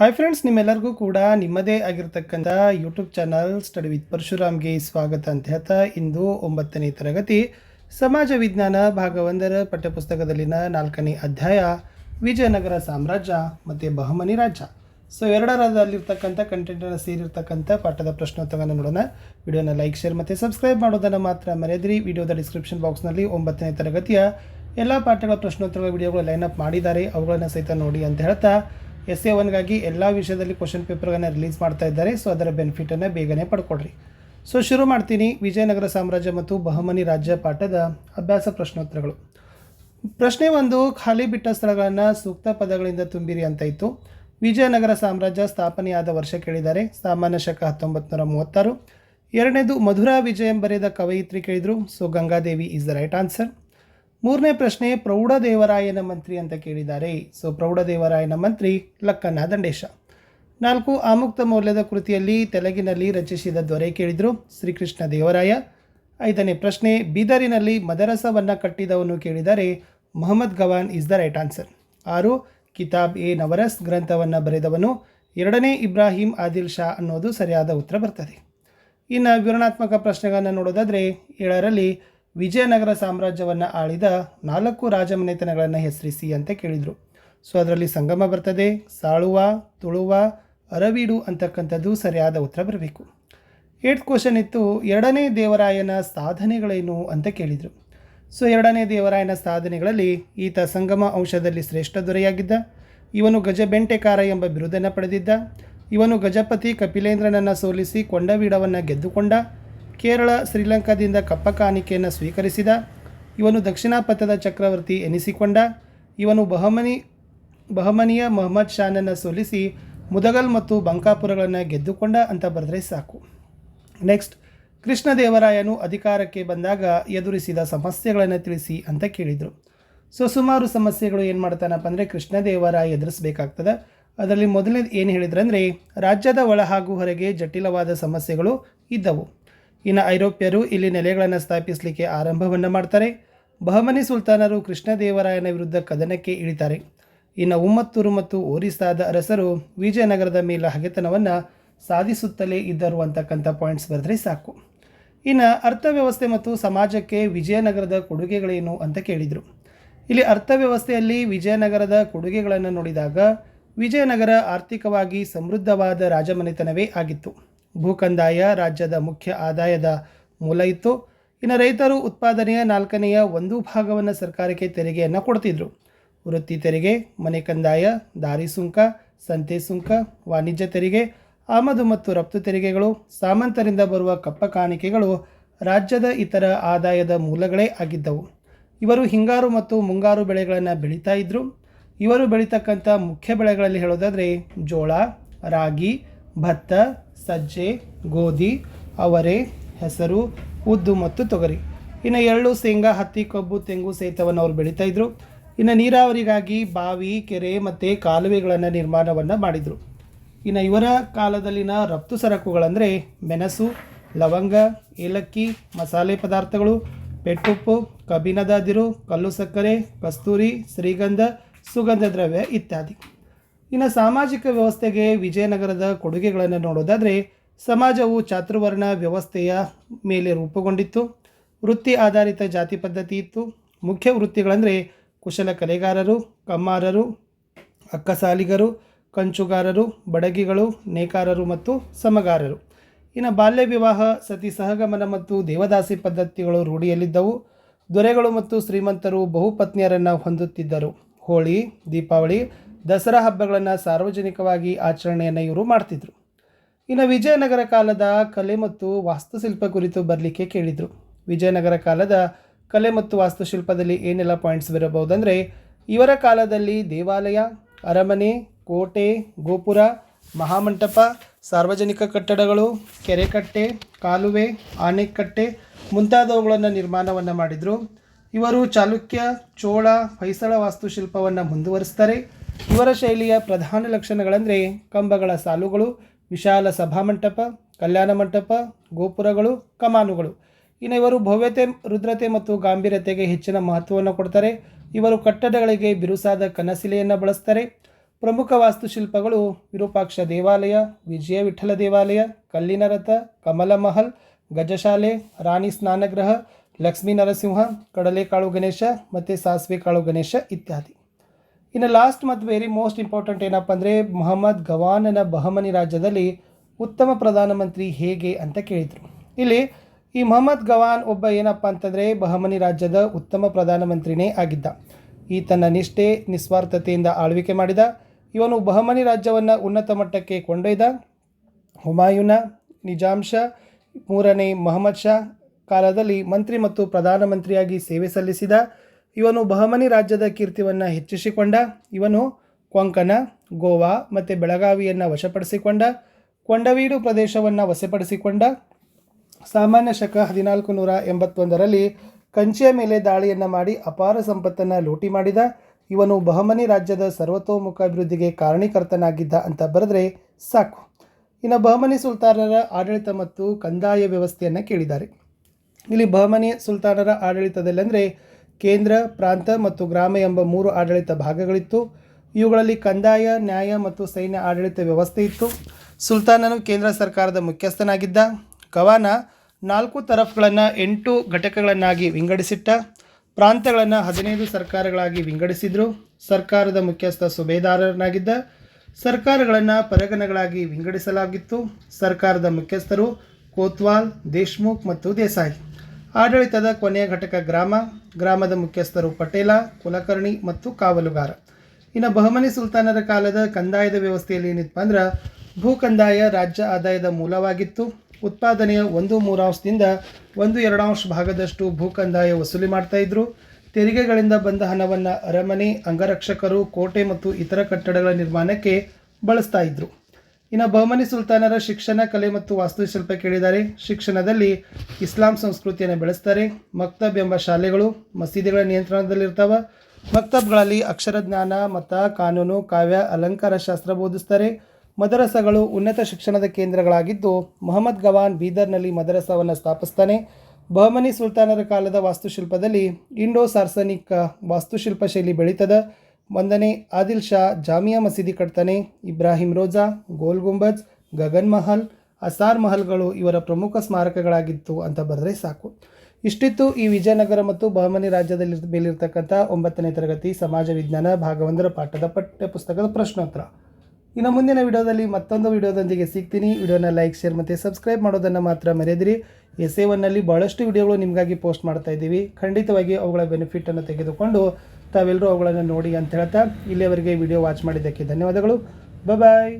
Hi friends ನಿಮ್ಮೆಲ್ಲರಿಗೂ ಕೂಡ ನಿಮ್ಮದೇ ಆಗಿರತಕ್ಕಂಥ ಯೂಟ್ಯೂಬ್ ಚಾನಲ್ ಸ್ಟಡಿ ವಿತ್ ಪರಶುರಾಮ್ಗೆ ಸ್ವಾಗತ ಅಂತ ಹೇಳ್ತಾ ಇಂದು ಒಂಬತ್ತನೇ ತರಗತಿ. ಸಮಾಜ ವಿಜ್ಞಾನ ಭಾಗ ಒಂದರ ಪಠ್ಯಪುಸ್ತಕದಲ್ಲಿನ ನಾಲ್ಕನೇ ಅಧ್ಯಾಯ, ವಿಜಯನಗರ ಸಾಮ್ರಾಜ್ಯ ಮತ್ತು ಬಹಮನಿ ರಾಜ್ಯ. ಸೊ ಎರಡರಲ್ಲಿರ್ತಕ್ಕಂಥ ಕಂಟೆಂಟನ್ನು ಸೇರಿರ್ತಕ್ಕಂಥ ಪಾಠದ ಪ್ರಶ್ನೋತ್ತರವನ್ನು ನೋಡೋಣ. ವಿಡಿಯೋನ ಲೈಕ್ ಶೇರ್ ಮತ್ತು ಸಬ್ಸ್ಕ್ರೈಬ್ ಮಾಡೋದನ್ನು ಮಾತ್ರ ಮರೆಯದಿರಿ. ವಿಡಿಯೋದ ಡಿಸ್ಕ್ರಿಪ್ಷನ್ ಬಾಕ್ಸ್ನಲ್ಲಿ ಒಂಬತ್ತನೇ ತರಗತಿಯ ಎಲ್ಲ ಪಾಠಗಳ ಪ್ರಶ್ನೋತ್ತರ ವಿಡಿಯೋಗಳು ಲೈನ್ ಅಪ್ ಮಾಡಿದ್ದಾರೆ. ಅವುಗಳನ್ನು ಸಹಿತ ನೋಡಿ ಅಂತ ಹೇಳ್ತಾ ಎಸ್ ಎ ಒನ್ಗಾಗಿ ಎಲ್ಲ ವಿಷಯದಲ್ಲಿ ಕ್ವಶನ್ ಪೇಪರ್ಗಳನ್ನು ರಿಲೀಸ್ ಮಾಡ್ತಾ ಇದ್ದಾರೆ. ಸೊ ಅದರ ಬೆನಿಫಿಟನ್ನು ಬೇಗನೆ ಪಡ್ಕೊಡ್ರಿ ಸೊ ಶುರು ಮಾಡ್ತೀನಿ. ವಿಜಯನಗರ ಸಾಮ್ರಾಜ್ಯ ಮತ್ತು ಬಹಮನಿ ರಾಜ್ಯ ಪಾಠದ ಅಭ್ಯಾಸ ಪ್ರಶ್ನೋತ್ತರಗಳು. ಪ್ರಶ್ನೆ ಒಂದು, ಖಾಲಿ ಬಿಟ್ಟ ಸ್ಥಳಗಳನ್ನು ಸೂಕ್ತ ಪದಗಳಿಂದ ತುಂಬಿರಿ ಅಂತ ಇತ್ತು. ವಿಜಯನಗರ ಸಾಮ್ರಾಜ್ಯ ಸ್ಥಾಪನೆಯಾದ ವರ್ಷ ಕೇಳಿದ್ದಾರೆ. ಸಾಮಾನ್ಯ ಶಕ ಹತ್ತೊಂಬತ್ತು ನೂರ ಮೂವತ್ತಾರು. ಎರಡನೇದು, ಮಧುರಾ ವಿಜಯಂ ಬರೆದ ಕವಯಿತ್ರಿ ಕೇಳಿದರು. So Gangadevi is the right answer ಮೂರನೇ ಪ್ರಶ್ನೆ ಪ್ರೌಢದೇವರಾಯನ ಮಂತ್ರಿ ಅಂತ ಕೇಳಿದ್ದಾರೆ. ಸೊ ಪ್ರೌಢದೇವರಾಯನ ಮಂತ್ರಿ ಲಕ್ಕನ್ನ ದಂಡೇಶ. ನಾಲ್ಕು, ಆಮುಕ್ತ ಮೌಲ್ಯದ ಕೃತಿಯಲ್ಲಿ ತೆಲಗಿನಲ್ಲಿ ರಚಿಸಿದ ದೊರೆ ಕೇಳಿದರು ಶ್ರೀಕೃಷ್ಣ ದೇವರಾಯ. ಐದನೇ ಪ್ರಶ್ನೆ, ಬೀದರಿನಲ್ಲಿ ಮದರಸವನ್ನು ಕಟ್ಟಿದವನು ಕೇಳಿದರೆ Mohammad Gawan is the right answer ಆರು, ಕಿತಾಬ್ ಎ ನವರಸ್ ಗ್ರಂಥವನ್ನು ಬರೆದವನು. ಎರಡನೇ, ಇಬ್ರಾಹಿಂ ಆದಿಲ್ ಶಾ ಅನ್ನೋದು ಸರಿಯಾದ ಉತ್ತರ ಬರ್ತದೆ. ಇನ್ನು ವಿವರಣಾತ್ಮಕ ಪ್ರಶ್ನೆಗಳನ್ನು ನೋಡೋದಾದರೆ ಏಳರಲ್ಲಿ ವಿಜಯನಗರ ಸಾಮ್ರಾಜ್ಯವನ್ನು ಆಳಿದ ನಾಲ್ಕು ರಾಜಮನೆತನಗಳನ್ನು ಹೆಸರಿಸಿ ಅಂತ ಕೇಳಿದರು. ಸೊ, ಅದರಲ್ಲಿ ಸಂಗಮ ಬರ್ತದೆ, ಸಾಳುವ, ತುಳುವ, ಅರವೀಡು ಅಂತಕ್ಕಂಥದ್ದು ಸರಿಯಾದ ಉತ್ತರ ಬರಬೇಕು. ಏಟ್ ಕ್ವಶನ್ ಇತ್ತು, ಎರಡನೇ ದೇವರಾಯನ ಸಾಧನೆಗಳೇನು ಅಂತ ಕೇಳಿದರು. ಸೊ, ಎರಡನೇ ದೇವರಾಯನ ಸಾಧನೆಗಳಲ್ಲಿ ಈತ ಸಂಗಮ ಅಂಶದಲ್ಲಿ ಶ್ರೇಷ್ಠ ದೊರೆಯಾಗಿದ್ದ, ಇವನು ಗಜಬೆಂಟೆಕಾರ ಎಂಬ ಬಿರುದನ್ನು ಪಡೆದಿದ್ದ, ಇವನು ಗಜಪತಿ ಕಪಿಲೇಂದ್ರನನ್ನು ಸೋಲಿಸಿ ಕೊಂಡವೀಡವನ್ನು ಗೆದ್ದುಕೊಂಡ ಕೇರಳ, ಶ್ರೀಲಂಕಾದಿಂದ ಕಪ್ಪ ಕಾಣಿಕೆಯನ್ನು ಸ್ವೀಕರಿಸಿದ, ಇವನು ದಕ್ಷಿಣಾಪಥದ ಚಕ್ರವರ್ತಿ ಎನಿಸಿಕೊಂಡ, ಇವನು ಬಹಮನಿ, ಬಹಮನಿಯ ಮೊಹಮ್ಮದ್ ಶಾನನ್ನು ಸೋಲಿಸಿ ಮುದಗಲ್ ಮತ್ತು ಬಂಕಾಪುರಗಳನ್ನು ಗೆದ್ದುಕೊಂಡ ಅಂತ ಬರೆದ್ರೆ ಸಾಕು. ನೆಕ್ಸ್ಟ್ ಕೃಷ್ಣದೇವರಾಯನು ಅಧಿಕಾರಕ್ಕೆ ಬಂದಾಗ ಎದುರಿಸಿದ ಸಮಸ್ಯೆಗಳನ್ನು ತಿಳಿಸಿ ಅಂತ ಕೇಳಿದರು. ಸೊ, ಸುಮಾರು ಸಮಸ್ಯೆಗಳು ಏನು ಮಾಡ್ತಾನಪ್ಪ ಅಂದರೆ ಕೃಷ್ಣದೇವರಾಯ ಎದುರಿಸಬೇಕಾಗ್ತದೆ. ಅದರಲ್ಲಿ ಮೊದಲನೇದು ಏನು ಹೇಳಿದ್ರಂದರೆ, ರಾಜ್ಯದ ಒಳ ಹಾಗೂ ಹೊರಗೆ ಜಟಿಲವಾದ ಸಮಸ್ಯೆಗಳು ಇದ್ದವು. ಇನ್ನು ಐರೋಪ್ಯರು ಇಲ್ಲಿ ನೆಲೆಗಳನ್ನು ಸ್ಥಾಪಿಸಲಿಕ್ಕೆ ಆರಂಭವನ್ನು ಮಾಡ್ತಾರೆ. ಬಹಮನಿ ಸುಲ್ತಾನರು ಕೃಷ್ಣದೇವರಾಯನ ವಿರುದ್ಧ ಕದನಕ್ಕೆ ಇಳಿತಾರೆ. ಇನ್ನು ಉಮ್ಮತ್ತೂರು ಮತ್ತು ಒರಿಸ್ಸಾದ ಅರಸರು ವಿಜಯನಗರದ ಮೇಲೆ ಹಗೆತನವನ್ನು ಸಾಧಿಸುತ್ತಲೇ ಇದ್ದರು ಅಂತಕ್ಕಂಥ ಪಾಯಿಂಟ್ಸ್ ಬರೆದ್ರೆ ಸಾಕು. ಇನ್ನು ಅರ್ಥವ್ಯವಸ್ಥೆ ಮತ್ತು ಸಮಾಜಕ್ಕೆ ವಿಜಯನಗರದ ಕೊಡುಗೆಗಳೇನು ಅಂತ ಕೇಳಿದರು. ಇಲ್ಲಿ ಅರ್ಥವ್ಯವಸ್ಥೆಯಲ್ಲಿ ವಿಜಯನಗರದ ಕೊಡುಗೆಗಳನ್ನು ನೋಡಿದಾಗ ವಿಜಯನಗರ ಆರ್ಥಿಕವಾಗಿ ಸಮೃದ್ಧವಾದ ರಾಜಮನೆತನವೇ ಆಗಿತ್ತು. ಭೂಕಂದಾಯ ರಾಜ್ಯದ ಮುಖ್ಯ ಆದಾಯದ ಮೂಲ ಇತ್ತು. ಇನ್ನು ರೈತರು ಉತ್ಪಾದನೆಯ ನಾಲ್ಕನೆಯ ಒಂದು ಭಾಗವನ್ನು ಸರ್ಕಾರಕ್ಕೆ ತೆರಿಗೆಯನ್ನು ಕೊಡ್ತಿದ್ರು. ವೃತ್ತಿ ತೆರಿಗೆ, ಮನೆ ಕಂದಾಯ, ದಾರಿ ಸುಂಕ, ಸಂತೆ ಸುಂಕ, ವಾಣಿಜ್ಯ ತೆರಿಗೆ, ಆಮದು ಮತ್ತು ರಫ್ತು ತೆರಿಗೆಗಳು, ಸಾಮಂತರಿಂದ ಬರುವ ಕಪ್ಪ ಕಾಣಿಕೆಗಳು ರಾಜ್ಯದ ಇತರ ಆದಾಯದ ಮೂಲಗಳೇ ಆಗಿದ್ದವು. ಇವರು ಹಿಂಗಾರು ಮತ್ತು ಮುಂಗಾರು ಬೆಳೆಗಳನ್ನು ಬೆಳೀತಾ ಇದ್ದರು ಇವರು ಬೆಳೀತಕ್ಕಂಥ ಮುಖ್ಯ ಬೆಳೆಗಳಲ್ಲಿ ಹೇಳೋದಾದರೆ ಜೋಳ, ರಾಗಿ, ಭತ್ತ ಸಜ್ಜೆ, ಗೋಧಿ, ಅವರೆ, ಹೆಸರು, ಉದ್ದು ಮತ್ತು ತೊಗರಿ. ಇನ್ನು ಎಳ್ಳು ಶೇಂಗಾ, ಹತ್ತಿ, ಕಬ್ಬು, ತೆಂಗು ಸಹಿತವನ್ನು ಅವರು ಬೆಳೀತಾ ಇದ್ರು. ಇನ್ನು ನೀರಾವರಿಗಾಗಿ ಬಾವಿ, ಕೆರೆ ಮತ್ತು ಕಾಲುವೆಗಳನ್ನು ನಿರ್ಮಾಣವನ್ನು ಮಾಡಿದರು. ಇನ್ನು ಇವರ ಕಾಲದಲ್ಲಿನ ರಫ್ತು ಸರಕುಗಳಂದರೆ ಮೆಣಸು, ಲವಂಗ, ಏಲಕ್ಕಿ, ಮಸಾಲೆ ಪದಾರ್ಥಗಳು, ಪೆಟ್ಟುಪ್ಪು, ಕಬ್ಬಿಣದ ಅದಿರು, ಕಲ್ಲು ಸಕ್ಕರೆ, ಕಸ್ತೂರಿ, ಶ್ರೀಗಂಧ, ಸುಗಂಧ ದ್ರವ್ಯ ಇತ್ಯಾದಿ. ಇನ್ನು ಸಾಮಾಜಿಕ ವ್ಯವಸ್ಥೆಗೆ ವಿಜಯನಗರದ ಕೊಡುಗೆಗಳನ್ನು ನೋಡೋದಾದರೆ ಸಮಾಜವು ಚಾತುರ್ವರ್ಣ ವ್ಯವಸ್ಥೆಯ ಮೇಲೆ ರೂಪುಗೊಂಡಿತ್ತು. ವೃತ್ತಿ ಆಧಾರಿತ ಜಾತಿ ಪದ್ಧತಿ ಇತ್ತು. ಮುಖ್ಯ ವೃತ್ತಿಗಳಂದರೆ ಕುಶಲ ಕಲೆಗಾರರು, ಕಮ್ಮಾರರು, ಅಕ್ಕಸಾಲಿಗರು, ಕಂಚುಗಾರರು, ಬಡಗಿಗಳು, ನೇಕಾರರು ಮತ್ತು ಸಮಗಾರರು. ಇನ್ನು ಬಾಲ್ಯ ವಿವಾಹ, ಸತಿ ಸಹಗಮನ ಮತ್ತು ದೇವದಾಸಿ ಪದ್ಧತಿಗಳು ರೂಢಿಯಲ್ಲಿದ್ದವು. ದೊರೆಗಳು ಮತ್ತು ಶ್ರೀಮಂತರು ಬಹುಪತ್ನಿಯರನ್ನು ಹೊಂದುತ್ತಿದ್ದರು. ಹೋಳಿ, ದೀಪಾವಳಿ ದಸರಾ ಹಬ್ಬಗಳನ್ನು ಸಾರ್ವಜನಿಕವಾಗಿ ಆಚರಣೆಯನ್ನು ಇವರು ಮಾಡ್ತಿದ್ರು. ಇನ್ನು ವಿಜಯನಗರ ಕಾಲದ ಕಲೆ ಮತ್ತು ವಾಸ್ತುಶಿಲ್ಪ ಕುರಿತು ಬರಲಿಕ್ಕೆ ಕೇಳಿದರು. ವಿಜಯನಗರ ಕಾಲದ ಕಲೆ ಮತ್ತು ವಾಸ್ತುಶಿಲ್ಪದಲ್ಲಿ ಏನೆಲ್ಲ ಪಾಯಿಂಟ್ಸ್ ಬರಬಹುದಂದರೆ, ಇವರ ಕಾಲದಲ್ಲಿ ದೇವಾಲಯ, ಅರಮನೆ, ಕೋಟೆ, ಗೋಪುರ, ಮಹಾಮಂಟಪ, ಸಾರ್ವಜನಿಕ ಕಟ್ಟಡಗಳು, ಕೆರೆಕಟ್ಟೆ, ಕಾಲುವೆ ಆನೆಕಟ್ಟೆ ಮುಂತಾದವುಗಳನ್ನು ನಿರ್ಮಾಣವನ್ನು ಮಾಡಿದರು. ಇವರು ಚಾಲುಕ್ಯ, ಚೋಳ, ಹೊಯ್ಸಳ ವಾಸ್ತುಶಿಲ್ಪವನ್ನು ಮುಂದುವರಿಸ್ತಾರೆ. ಇವರ ಶೈಲಿಯ ಪ್ರಧಾನ ಲಕ್ಷಣಗಳೆಂದರೆ ಕಂಬಗಳ ಸಾಲುಗಳು, ವಿಶಾಲ ಸಭಾಮಂಟಪ ಕಲ್ಯಾಣ ಮಂಟಪ, ಗೋಪುರಗಳು, ಕಮಾನುಗಳು. ಇನ್ನು ಇವರು ಭವ್ಯತೆ, ರುದ್ರತೆ ಮತ್ತು ಗಾಂಭೀರ್ಯತೆಗೆ ಹೆಚ್ಚಿನ ಮಹತ್ವವನ್ನು ಕೊಡ್ತಾರೆ. ಇವರು ಕಟ್ಟಡಗಳಿಗೆ ಬಿರುಸಾದ ಕನಸಿಲೆಯನ್ನು ಬಳಸ್ತಾರೆ. ಪ್ರಮುಖ ವಾಸ್ತುಶಿಲ್ಪಗಳು ವಿರೂಪಾಕ್ಷ ದೇವಾಲಯ, ವಿಜಯ ವಿಠಲ ದೇವಾಲಯ, ಕಲ್ಲಿನ ರಥ, ಕಮಲ ಮಹಲ್, ಗಜಶಾಲೆ, ರಾಣಿ ಸ್ನಾನಗೃಹ, ಲಕ್ಷ್ಮೀ ನರಸಿಂಹ, ಕಡಲೆಕಾಳು ಗಣೇಶ ಮತ್ತು ಸಾಸಿವೆ ಕಾಳು ಗಣೇಶ ಇತ್ಯಾದಿ. ಇನ್ನು ಲಾಸ್ಟ್ ಮತ್ತು ವೆರಿ ಮೋಸ್ಟ್ ಇಂಪಾರ್ಟೆಂಟ್ ಏನಪ್ಪ ಅಂದರೆ ಮೊಹಮ್ಮದ್ ಗವಾನನ ಬಹಮನಿ ರಾಜ್ಯದಲ್ಲಿ ಉತ್ತಮ ಪ್ರಧಾನಮಂತ್ರಿ ಹೇಗೆ ಅಂತ ಕೇಳಿದರು. ಇಲ್ಲಿ ಈ ಮೊಹಮ್ಮದ್ ಗವಾನ್ ಒಬ್ಬ ಏನಪ್ಪ ಅಂತಂದರೆ ಬಹಮನಿ ರಾಜ್ಯದ ಉತ್ತಮ ಪ್ರಧಾನಮಂತ್ರಿನೇ ಆಗಿದ್ದ. ಈತನ ನಿಷ್ಠೆ, ನಿಸ್ವಾರ್ಥತೆಯಿಂದ ಆಳ್ವಿಕೆ ಮಾಡಿದ. ಇವನು ಬಹಮನಿ ರಾಜ್ಯವನ್ನು ಉನ್ನತ ಮಟ್ಟಕ್ಕೆ ಕೊಂಡೊಯ್ದ. ಹುಮಾಯೂನ ನಿಜಾಂಶ ಮೂರನೇ ಮೊಹಮ್ಮದ್ ಶಾ ಕಾಲದಲ್ಲಿ ಮಂತ್ರಿ ಮತ್ತು ಪ್ರಧಾನಮಂತ್ರಿಯಾಗಿ ಸೇವೆ ಸಲ್ಲಿಸಿದ. ಇವನು ಬಹಮನಿ ರಾಜ್ಯದ ಕೀರ್ತಿಯನ್ನು ಹೆಚ್ಚಿಸಿಕೊಂಡ. ಇವನು ಕೊಂಕಣ, ಗೋವಾ ಮತ್ತು ಬೆಳಗಾವಿಯನ್ನು ವಶಪಡಿಸಿಕೊಂಡ. ಕೊಂಡವೀಡು ಪ್ರದೇಶವನ್ನು ವಶಪಡಿಸಿಕೊಂಡ. ಸಾಮಾನ್ಯ ಶಕ ಹದಿನಾಲ್ಕು ನೂರ ಎಂಬತ್ತೊಂದರಲ್ಲಿ ಕಂಚಿಯ ಮೇಲೆ ದಾಳಿಯನ್ನು ಮಾಡಿ ಅಪಾರ ಸಂಪತ್ತನ್ನು ಲೂಟಿ ಮಾಡಿದ. ಇವನು ಬಹಮನಿ ರಾಜ್ಯದ ಸರ್ವತೋಮುಖ ಅಭಿವೃದ್ಧಿಗೆ ಕಾರಣೀಕರ್ತನಾಗಿದ್ದ ಅಂತ ಬರೆದ್ರೆ ಸಾಕು. ಇನ್ನು ಬಹಮನಿ ಸುಲ್ತಾನರ ಆಡಳಿತ ಮತ್ತು ಕಂದಾಯ ವ್ಯವಸ್ಥೆಯನ್ನು ಕೇಳಿದ್ದಾರೆ. ಇಲ್ಲಿ ಬಹಮನಿ ಸುಲ್ತಾನರ ಆಡಳಿತದಲ್ಲಿ ಅಂದರೆ ಕೇಂದ್ರ, ಪ್ರಾಂತ ಮತ್ತು ಗ್ರಾಮ ಎಂಬ ಮೂರು ಆಡಳಿತ ಭಾಗಗಳಿತ್ತು. ಇವುಗಳಲ್ಲಿ ಕಂದಾಯ, ನ್ಯಾಯ ಮತ್ತು ಸೈನ್ಯ ಆಡಳಿತ ವ್ಯವಸ್ಥೆ ಇತ್ತು. ಸುಲ್ತಾನನು ಕೇಂದ್ರ ಸರ್ಕಾರದ ಮುಖ್ಯಸ್ಥನಾಗಿದ್ದ. ಕವಾನ ನಾಲ್ಕು ತರಫ್ಗಳನ್ನು ಎಂಟು ಘಟಕಗಳನ್ನಾಗಿ ವಿಂಗಡಿಸಿಟ್ಟ. ಪ್ರಾಂತಗಳನ್ನು ಹದಿನೈದು ಸರ್ಕಾರಗಳಾಗಿ ವಿಂಗಡಿಸಿದ್ರು. ಸರ್ಕಾರದ ಮುಖ್ಯಸ್ಥ ಸುಬೇದಾರನಾಗಿದ್ದ. ಸರ್ಕಾರಗಳನ್ನು ಪರಗಣಗಳಾಗಿ ವಿಂಗಡಿಸಲಾಗಿತ್ತು. ಸರ್ಕಾರದ ಮುಖ್ಯಸ್ಥರು ಕೋತ್ವಾಲ್, ದೇಶ್ಮುಖ್ ಮತ್ತು ದೇಸಾಯಿ. ಆಡಳಿತದ ಕೊನೆಯ ಘಟಕ ಗ್ರಾಮ, ಗ್ರಾಮದ ಮುಖ್ಯಸ್ಥರು ಪಟೇಲ, ಕುಲಕರ್ಣಿ ಮತ್ತು ಕಾವಲುಗಾರ. ಇನ್ನು ಬಹಮನಿ ಸುಲ್ತಾನರ ಕಾಲದ ಕಂದಾಯದ ವ್ಯವಸ್ಥೆಯಲ್ಲಿ ಏನಿತ್ತು ಅಂದ್ರೆ ಭೂ ಕಂದಾಯ ರಾಜ್ಯ ಆದಾಯದ ಮೂಲವಾಗಿತ್ತು. ಉತ್ಪಾದನೆಯ ಒಂದು ಮೂರಾಂಶದಿಂದ ಒಂದು ಎರಡಾಂಶ ಭಾಗದಷ್ಟು ಭೂ ಕಂದಾಯ ವಸೂಲಿ ಮಾಡ್ತಾ ಇದ್ರು. ತೆರಿಗೆಗಳಿಂದ ಬಂದ ಹಣವನ್ನು ಅರಮನೆ, ಅಂಗರಕ್ಷಕರು, ಕೋಟೆ ಮತ್ತು ಇತರ ಕಟ್ಟಡಗಳ ನಿರ್ಮಾಣಕ್ಕೆ ಬಳಸ್ತಾ ಇದ್ರು. ಇನ್ನು ಬಹಮನಿ ಸುಲ್ತಾನರ ಶಿಕ್ಷಣ, ಕಲೆ ಮತ್ತು ವಾಸ್ತುಶಿಲ್ಪ ಕೇಳಿದ್ದಾರೆ ಶಿಕ್ಷಣದಲ್ಲಿ ಇಸ್ಲಾಂ ಸಂಸ್ಕೃತಿಯನ್ನು ಬೆಳೆಸ್ತಾರೆ. ಮಕ್ತಬ್ ಎಂಬ ಶಾಲೆಗಳು ಮಸೀದಿಗಳ ನಿಯಂತ್ರಣದಲ್ಲಿರ್ತಾವೆ. ಮಕ್ತಬ್ಗಳಲ್ಲಿ ಅಕ್ಷರ ಜ್ಞಾನ, ಮತ, ಕಾನೂನು, ಕಾವ್ಯ, ಅಲಂಕಾರ, ಶಾಸ್ತ್ರ ಬೋಧಿಸ್ತಾರೆ. ಮದರಸಗಳು ಉನ್ನತ ಶಿಕ್ಷಣದ ಕೇಂದ್ರಗಳಾಗಿದ್ದು ಮೊಹಮ್ಮದ್ ಗವಾನ್ ಬೀದರ್ನಲ್ಲಿ ಮದರಸವನ್ನು ಸ್ಥಾಪಿಸ್ತಾನೆ. ಬಹಮನಿ ಸುಲ್ತಾನರ ಕಾಲದ ವಾಸ್ತುಶಿಲ್ಪದಲ್ಲಿ ಇಂಡೋ ಸಾರ್ಸನಿಕ್ ವಾಸ್ತುಶಿಲ್ಪ ಶೈಲಿ ಬೆಳೀತದ. ಒಂದನೇ ಆದಿಲ್ ಶಾ, ಜಾಮಿಯಾ ಮಸೀದಿ ಕಟ್ತಾನೆ ಇಬ್ರಾಹಿಂ ರೋಜಾ, ಗೋಲ್ ಗುಂಬಜ್, ಗಗನ್ ಮಹಲ್, ಅಸಾರ್ ಮಹಲ್ಗಳು ಇವರ ಪ್ರಮುಖ ಸ್ಮಾರಕಗಳಾಗಿತ್ತು ಅಂತ ಬರೆದ್ರೆ ಸಾಕು. ಇಷ್ಟಿತ್ತು ಈ ವಿಜಯನಗರ ಮತ್ತು ಬಹಮನಿ ರಾಜ್ಯದಲ್ಲಿ ಮೇಲಿರ್ತಕ್ಕಂಥ ಒಂಬತ್ತನೇ ತರಗತಿ ಸಮಾಜ ವಿಜ್ಞಾನ ಭಾಗವೊಂದರ ಪಾಠದ ಪಠ್ಯ ಪುಸ್ತಕದ ಪ್ರಶ್ನೋತ್ತರ. ಇನ್ನು ಮುಂದಿನ ವಿಡಿಯೋದಲ್ಲಿ ಮತ್ತೊಂದು ವಿಡಿಯೋದೊಂದಿಗೆ ಸಿಗ್ತೀನಿ. ವಿಡಿಯೋನ ಲೈಕ್, ಶೇರ್ ಮತ್ತು ಸಬ್ಸ್ಕ್ರೈಬ್ ಮಾಡೋದನ್ನು ಮಾತ್ರ ಮರೆಯದಿರಿ. ಎಸ್ ಎ ಒನ್ನಲ್ಲಿ ಭಾಳಷ್ಟು ವಿಡಿಯೋಗಳು ನಿಮಗಾಗಿ ಪೋಸ್ಟ್ ಮಾಡ್ತಾ ಇದ್ದೀವಿ. ಖಂಡಿತವಾಗಿ ಅವುಗಳ ಬೆನಿಫಿಟನ್ನು ತೆಗೆದುಕೊಂಡು ತಾವೆಲ್ಲರೂ ಅವುಗಳನ್ನು ನೋಡಿ ಅಂತ ಹೇಳ್ತಾ ಇಲ್ಲಿಯವರೆಗೆ ವಿಡಿಯೋ ವಾಚ್ ಮಾಡಿದ್ದಕ್ಕೆ ಧನ್ಯವಾದಗಳು. ಬಾಯ್